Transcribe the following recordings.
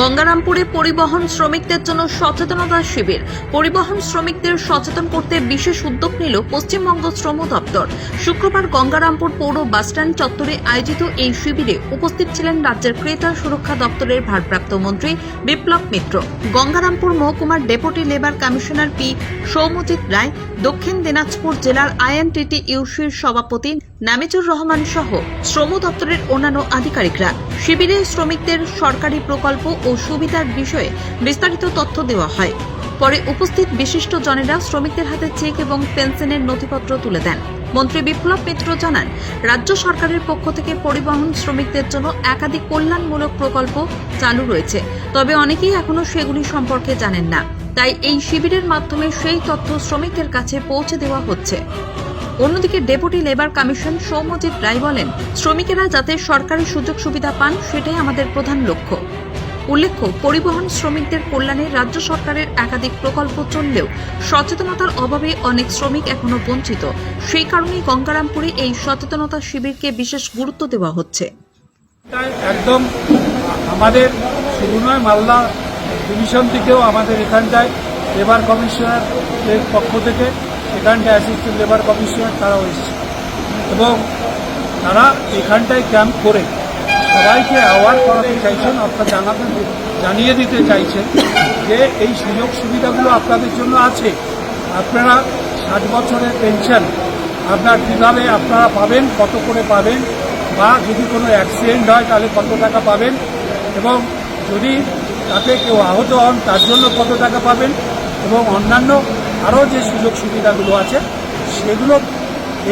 গঙ্গারামপুরে পরিবহন শ্রমিকদের জন্য সচেতনতা শিবির। পরিবহন শ্রমিকদের সচেতন করতে বিশেষ উদ্যোগ নিল পশ্চিমবঙ্গ শ্রম দপ্তর। শুক্রবার গঙ্গারামপুর পৌর বাসস্ট্যান্ড চত্বরে আয়োজিত এই শিবিরে উপস্থিত ছিলেন রাজ্যের ক্রেতা সুরক্ষা দপ্তরের ভারপ্রাপ্ত মন্ত্রী বিপ্লব মিত্র। গঙ্গারামপুর মহকুমার deputy labour commissioner P Soumajit Roy Dakshin Dinajpur জেলার আইএনটিটি ইউসির সভাপতি নামিজুর রহমান সহ শ্রম দপ্তরের অন্যান্য আধিকারিকরা। শিবিরে শ্রমিকদের সরকারি প্রকল্প ও সুবিধার বিষয়ে বিস্তারিত তথ্য দেওয়া হয়। পরে উপস্থিত বিশিষ্ট জনেরা শ্রমিকদের হাতে চেক এবং পেনশনের নথিপত্র তুলে দেন। মন্ত্রী বিপ্লব মিত্র জানান, রাজ্য সরকারের পক্ষ থেকে পরিবহন শ্রমিকদের জন্য একাধিক কল্যাণমূলক প্রকল্প চালু রয়েছে। তবে অনেকেই এখনও সেগুলি সম্পর্কে জানেন না। তাই এই শিবিরের মাধ্যমে সেই তথ্য শ্রমিকদের কাছে পৌঁছে দেওয়া হচ্ছে। অন্যদিকে deputy labour commission Soumyajit Roy বলেন, শ্রমিকেরা যাতে সরকারি সুযোগ সুবিধা পান, সেটাই আমাদের প্রধান লক্ষ্য। উল্লেখ্য, পরিবহন শ্রমিকদের কল্যাণে রাজ্য সরকারের একাধিক প্রকল্প চললেও সচেতনতার অভাবে অনেক শ্রমিক এখনও বঞ্চিত। সেই কারণেই গঙ্গারামপুরে এই সচেতনতা শিবিরকে বিশেষ গুরুত্ব দেওয়া হচ্ছে। একদম আমাদের শুধু নয়, মালদা ডিভিশন থেকেও আমাদের এখানটায় লেবার কমিশনারের পক্ষ থেকে এখানটায় অ্যাসিস্ট্যান্ট লেবার কমিশনার তারাও এসেছে। এবং তারা এখানটায় ক্যাম্প করে সবাইকে অ্যাওয়ার করাতে চাইছেন। আপনারা জানাতে জানিয়ে দিতে চাইছেন যে এই সুযোগ সুবিধাগুলো আপনাদের জন্য আছে। আপনারা ষাট বছরের পেনশন আপনার কীভাবে আপনারা পাবেন, কত করে পাবেন বা যদি কোনো অ্যাক্সিডেন্ট হয় তাহলে কত টাকা পাবেন? এবং যদি তাতে কেউ আহত হন, তার জন্য কত টাকা পাবেন এবং অন্যান্য আরও যে সুযোগ সুবিধাগুলো আছে, সেগুলো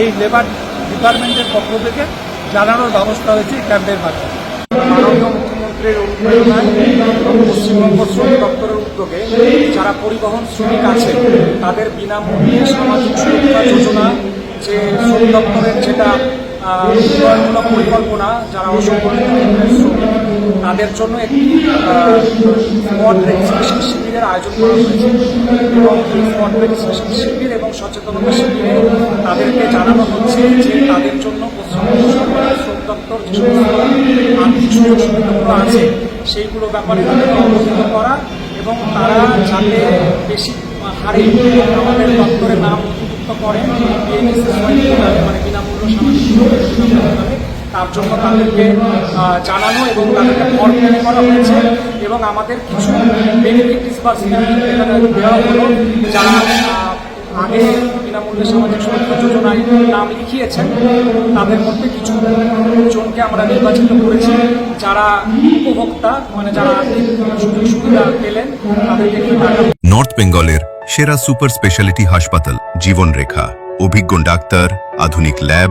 এই লেবার ডিপার্টমেন্টের পক্ষ থেকে জানানোর ব্যবস্থা হয়েছে ক্যাম্পের মাধ্যমে। মুখ্যমন্ত্রীর পশ্চিমবঙ্গ শ্রম দপ্তরের উদ্যোগে যারা পরিবহন শ্রমিক আছে, তাদের বিনামূল্যে সামাজিক সুরক্ষা যোজনা, যে শ্রম দপ্তরের যেটা উন্নয়নমূলক পরিকল্পনা, যারা শ্রমিক তাদের জন্য একটি স্পট রেজিস্ট্রেশন শিবিরের আয়োজন করা হয়েছে। এবং স্পট রেজিস্ট্রেশন শিবির এবং সচেতনতা শিবিরে তাদেরকে জানানো হচ্ছে যে তাদের জন্য পশ্চিমবঙ্গ সরকারের শ্রম দপ্তর যে সমস্ত আর্থিক সুযোগ সুবিধাগুলো আছে, সেইগুলো ব্যাপারে তাদেরকে অবহিত করা এবং তারা যাতে বেশি হারে আমাদের দপ্তরের নাম নথিভুক্ত করেন মানে বিনামূল্য সামাজিক তার জন্য তাদেরকে জানানো এবং তাদেরকে ফর্ম করা হয়েছে এবং আমাদের কিছু বেনিফিটিস বা দেওয়া হলো যারা আগে বিনামূল্যে সামাজিক সুরক্ষা যোজনায় নাম লিখিয়েছেন তাদের মধ্যে কিছু জনকে আমরা নির্বাচিত করেছি যারা উপভোক্তা মানে যারা সুযোগ সুবিধা পেলেন, তাদেরকে নর্থ বেঙ্গলের সেরা সুপার স্পেশালিটি হাসপাতাল, জীবনরেখা। অভিজ্ঞ ডাক্তার, আধুনিক lab